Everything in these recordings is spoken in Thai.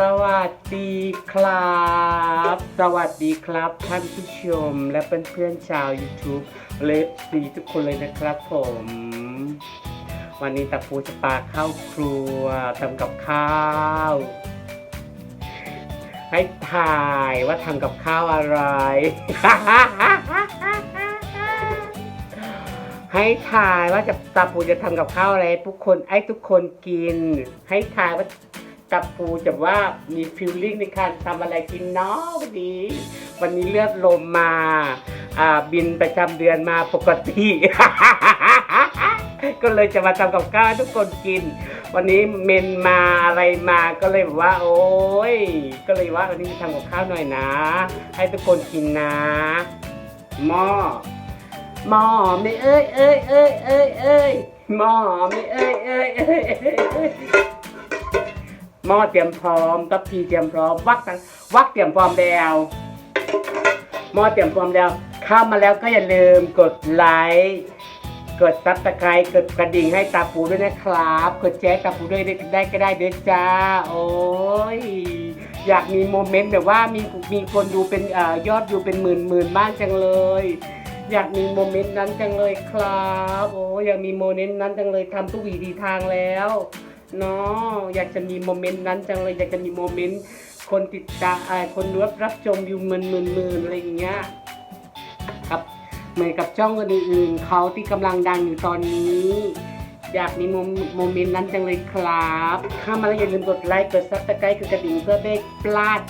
สวัสดีครับ สวัสดีครับท่านผู้ชมและเพื่อนๆชาว YouTube เลฟซีทุกคนเลยนะครับผม วันนี้ตาปูจะปาเข้าครัวทำกับข้าว ให้ถ่ายว่าทำกับข้าวอะไร ให้ถ่ายว่าจะตาปูจะทำกับข้าวอะไรทุกคนไอ้ทุกคนกิน ให้ถ่ายว่า ตาปูจะว่ามีฟิลลิ่งในการทำอะไรกินเนาะวันนี้วันนี้เลือดลมมา อ่าบินประจำเดือนมาปกติ ก็เลยจะมาทำกับข้าวให้ทุกคนกิน วันนี้เมนมาอะไรมาก็เลยแบบว่า โอ้ย ก็เลยว่าวันนี้ทำกับข้าวหน่อยนะ ให้ทุกคนกินนะหม้อหม้อไม่เอ้ยเอ้ยเอ้ยเอ้ยเอ้ยหม้อไม่เอ้ยเอ้ยเอ้ยเอ้ยเอ้ย หม้อเตรียมพร้อมกับพีเตรียมพร้อม วักวักเตรียมพร้อมแล้วหม้อเตรียมพร้อมแล้วเข้ามาแล้วก็อย่าลืมกดไลค์กดซับสไครต์กดกระดิ่งให้ตาปูด้วยนะครับ กดแชร์ตาปูด้วยได้ก็ได้เด้วยจ้า โอ้ย อยากมีโมเมนต์แบบว่ามีมีคนดูเป็นเอ่อยอดดูเป็นหมื่นหมื่นบ้างจังเลย อยากมีโมเมนต์นั้นจังเลยครับ โอ้อยากมีโมเมนต์นั้นจังเลยทำทุกวีดีทางแล้ว เนาะอยากจะมีโมเมนต์นั้นจังเลยอยากจะมีโมเมนต์คนติดตามคนรับรับชมอยู่หมื่นหมื่นหมื่นอะไรอย่างเงี้ยครับเหมือนกับช่องอื่นๆเขาที่กำลังดังอยู่ตอนนี้ อยากมีโมเมนต์นั้นจังเลยครับเข้ามาแล้วอย่าลืมกดไลค์กดซับสไครต์กดกระดิ่งเพื่อไม่พลาด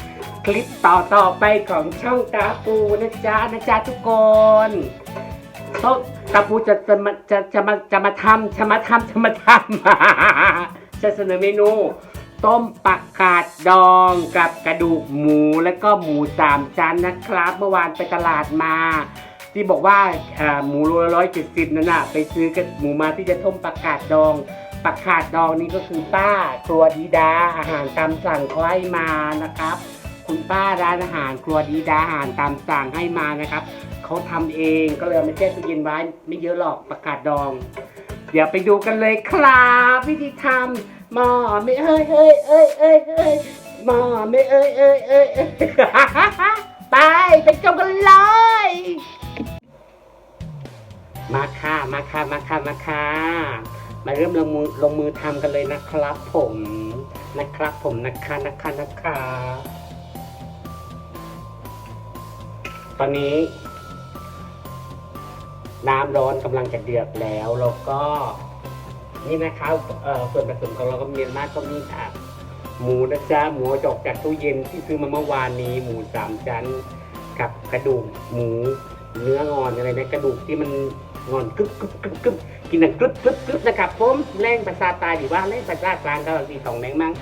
คลิปต่อต่อๆไปของช่องตาปูนะจ๊ะนะจ๊ะทุกคนโต๊ะตาปูจะจะมาจะจะมาจะมาทำจะมาทำจะมาทำ จะเสนอเมนู ต้มปักกาดดองกับกระดูกหมูแล้วก็หมูสามชั้นนะครับ เมื่อวานไปตลาดมา ที่บอกว่าหมูโลละร้อยเจ็ดสิบนั่นน่ะไปซื้อกับหมูมาที่จะต้มปักกาดดองปักกาดดองนี่ก็คือป้าครัวดีดาอาหารตามสั่งเขาให้มานะครับ คุณป้าร้านอาหารครัวดีดาอาหารตามสั่งให้มานะครับเขาทำเองก็เลยเอามาแช่ตู้เย็นไว้ไม่เยอะหรอกปักกาดดอง เดี๋ยวไปดูกันเลยครับ วิธีทำ หม้อไม่เอ้ยเอ้ยเอ้ยเอ้ยเอ้ยหม้อไม่เอ้ยเอ้ยเอ้ยเอ้ยไปไปชมกันเลยมาค่ะมาค่ะมาค่ะมาค่ะมาเริ่มลงมือลงมือทำกันเลยนะครับผมนะครับผมนะคะนะคะนะคะตอนนี้ น้ำร้อนกำลังจะเดือดแล้วแล้วก็ นี่นะครับส่วนผสมของเราก็มีมากก็มีอะหมูนะจ๊ะหมูจอกจากตู้เย็นที่ซื้อมาเมื่อวานนี้หมูสามชั้นกับกระดูกหมูเนื้องอนอะไรนะกระดูกที่มันงอนกรึบกรึบกรึบกรึบกินดังกรึบกรึบกรึบนะครับผมแรงประสาทตายหรือว่าแรงประสาทกลางก็สีสองแรงมั้ง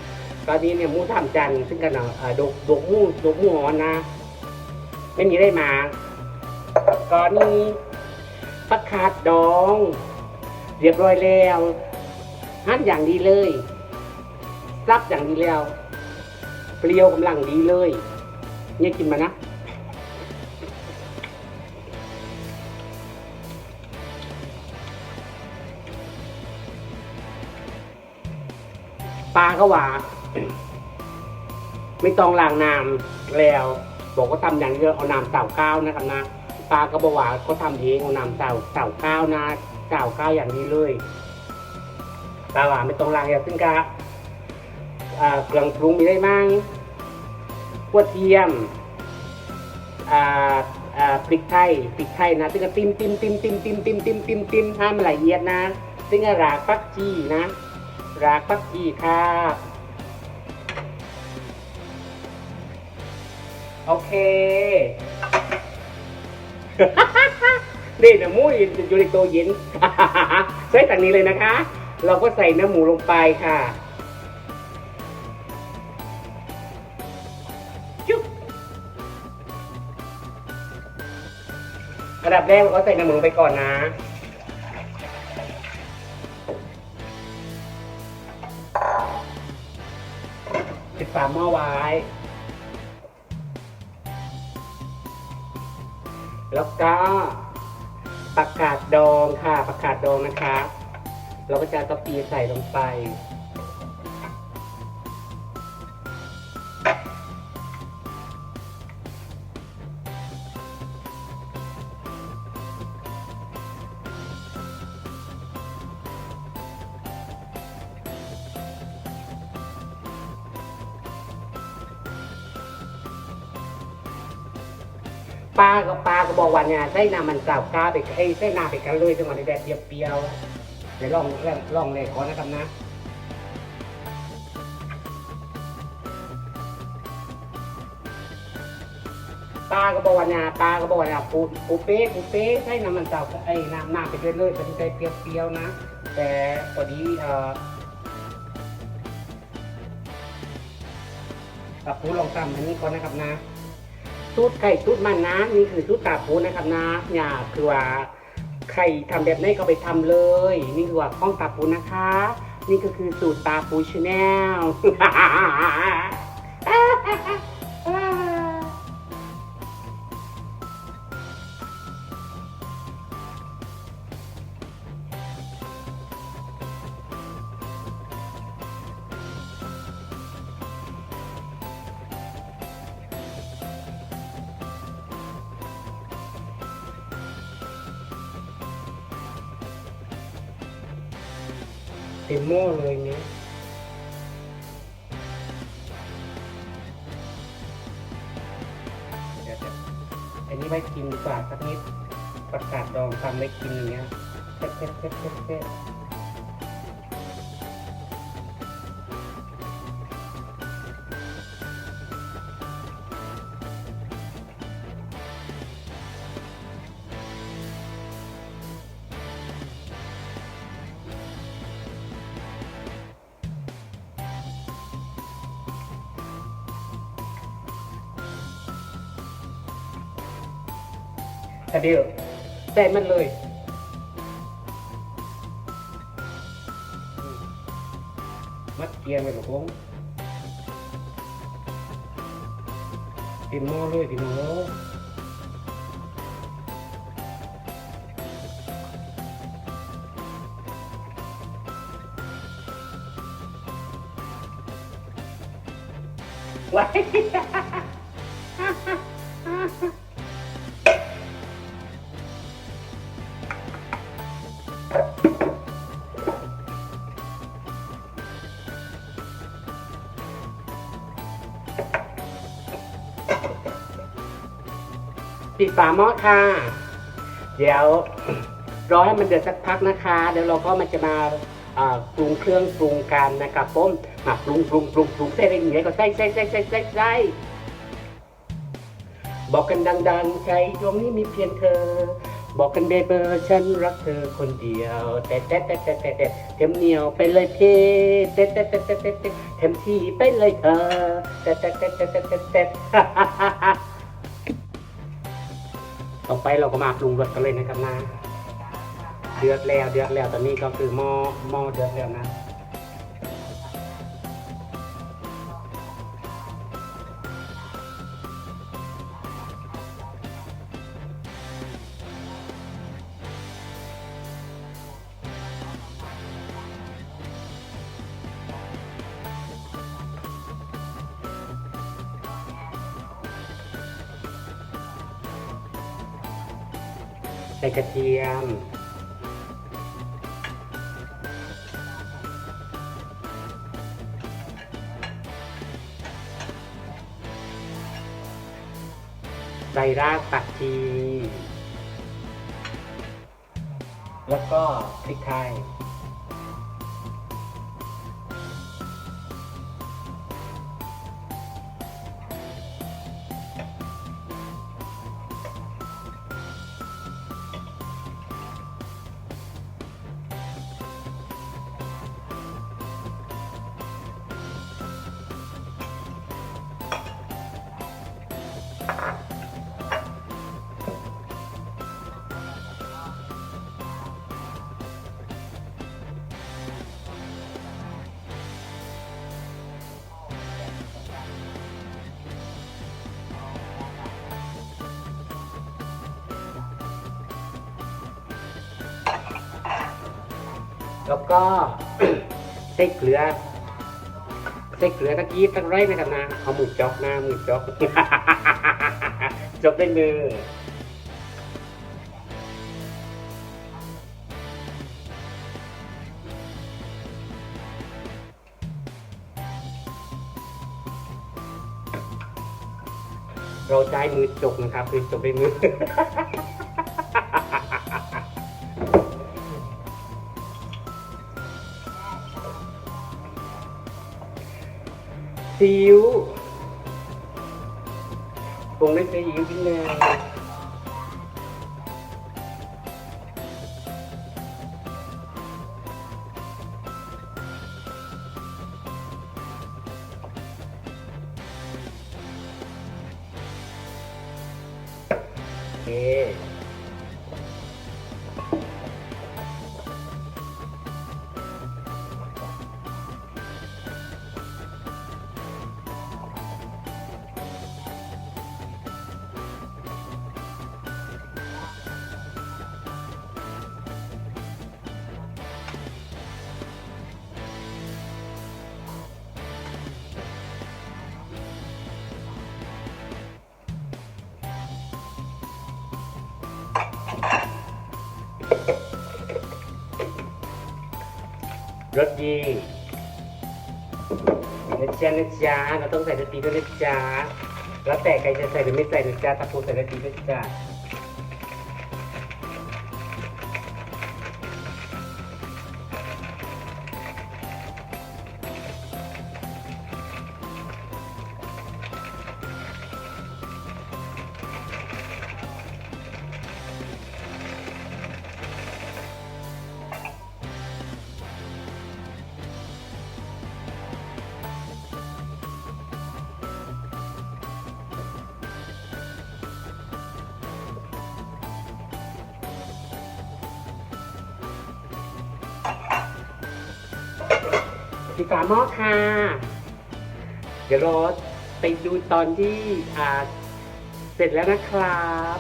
ตอนนี้เนี่ยหมูสามจันซึ่งกันเอ่อดกดกหมูดกหมูงอนนะไม่มีได้มาก่อนนี้ปักขาดดอง เรียบร้อยแล้ว หั่นอย่างดีเลยซับอย่างดีแล้ว เปรี้ยวกำลังดีเลย เนี่ยกินมานะปลาก็หวาไม่ต้องล้างน้ำแล้ว บอกว่าทำอย่างเดียวเอาน้ำเต่าก้าวนะครับนะปลาก็บอกว่าเขาทำเองเอาน้ำเต่าเต่าก้าวนะเต่าก้าวอย่างนี้เลย ปลาหวานไม่ต้องล้างอย่างซึ่งกะเครื่องปรุงมีได้มั้งกระเทียมอ่าอ่าพริกไทยพริกไทยนะซึ่งก็ติ้มติ้มติ้มติ้มติ้มติ้มติ้มติ้มติ้มให้มันละเอียดนะ ซึ่งก็รากฟักชีนะรากฟักชีครับโอเคนี่นะหมูอยู่ในตัวเย็นใช้ทางนี้เลยนะคะ เราก็ใส่เนื้อหมูลงไปค่ะจุ๊บอันดับแรกเราก็ใส่เนื้อหมูลงไปก่อนนะปิดฝาหม้อไว้ แล้วก็ประกาศดองค่ะประกาศดองนะคะ เราก็จะกาแฟใส่ลงไป ปลาก็ปลากระบอกว่านี่ยไส่นาำมันสาวกาไปไอ้ใส่นาไปกันเลยจังหวะในแดดเปียวๆ เดี๋ยวลองลองลองเลยก่อนนะครับนะป้าก็บอกว่าป้าก็บอกว่าเนี่ยปูปูเป้ปูเป้ใช่น้ำมันเต่าไอ้น้ำน้ำไปเรื่อยๆเป็นใจเปรี้ยวๆนะ แต่พอดีเอ่อตาปูลองทำอันนี้ก่อนนะครับนะสูตรไข่สูตรมันนะนี่คือสูตรตาปูนะครับนะเนี่ยคือว่า ใครทำแบบนี้ก็ไปทำเลย นี่คือว่าข้องตาปูนะคะ นี่ก็คือสูตรตาปูชาแนล ต็มหม้อเลยเนี้ยเดี๋ยวๆอันนี้ไว้กินดีกว่าสักนิดประกาศดองทำไว้กินเนี้ยแค่แค่แค่แค่ แต่เดียวใส่มันเลยมัดเกียร์ไปหรอกผมเต็มหม้อเลยพี่น้องไว้ ปิดฝาหม้อค่ะ เดี๋ยวรอให้มันเดือดสักพักนะคะ เดี๋ยวเราก็มันจะมาปรุงเครื่องปรุงกันนะครับผมมาปรุงปรุงปรุงปรุงใส่อะไรอย่างเงี้ยก็ใส่ใส่ใส่ใส่ใส่ใส่บอกกันดังๆใจดวงนี้มีเพียงเธอ บอกกันเบเบอร์ฉันรักเธอคนเดียว แต่แต่แต่แต่แต่แต่เต็มเหนียวไปเลยเพแต่แต่แต่แต่แต่แต่เต็มที่ไปเลยเธอแต่แต่แต่แต่แต่แต่แต่ ต่อไปเราก็มาปรุงรสกันเลยนะครับนะ เดือดแล้วเดือดแล้วตอนนี้ก็คือหม้อหม้อเดือดแล้วนะ ใส่กระเทียม ใส่รากผักชี แล้วก็พริกไทย แล้วก็ใส่เกลือใส่เกลือตะกี้ตั้งไรนะครับนะเอามือจอกหน้ามือจอกจบด้วยมือเราใช้มือจกนะครับคือจกด้วยมือ ซีอิ๊วปรุงด้วยซีอิ๊วนิดนึงโอเค รสดีนะจ๊ะนะจ๊ะเราต้องใส่รสดีด้วยนะจ๊ะแล้วแต่ใครจะใส่หรือไม่ใส่นะจ๊ะตะปูใส่รสดีด้วยจ้ะ ฝาหม้อค่ะเดี๋ยวรอไปดูตอนที่อ่าเสร็จแล้วนะครับ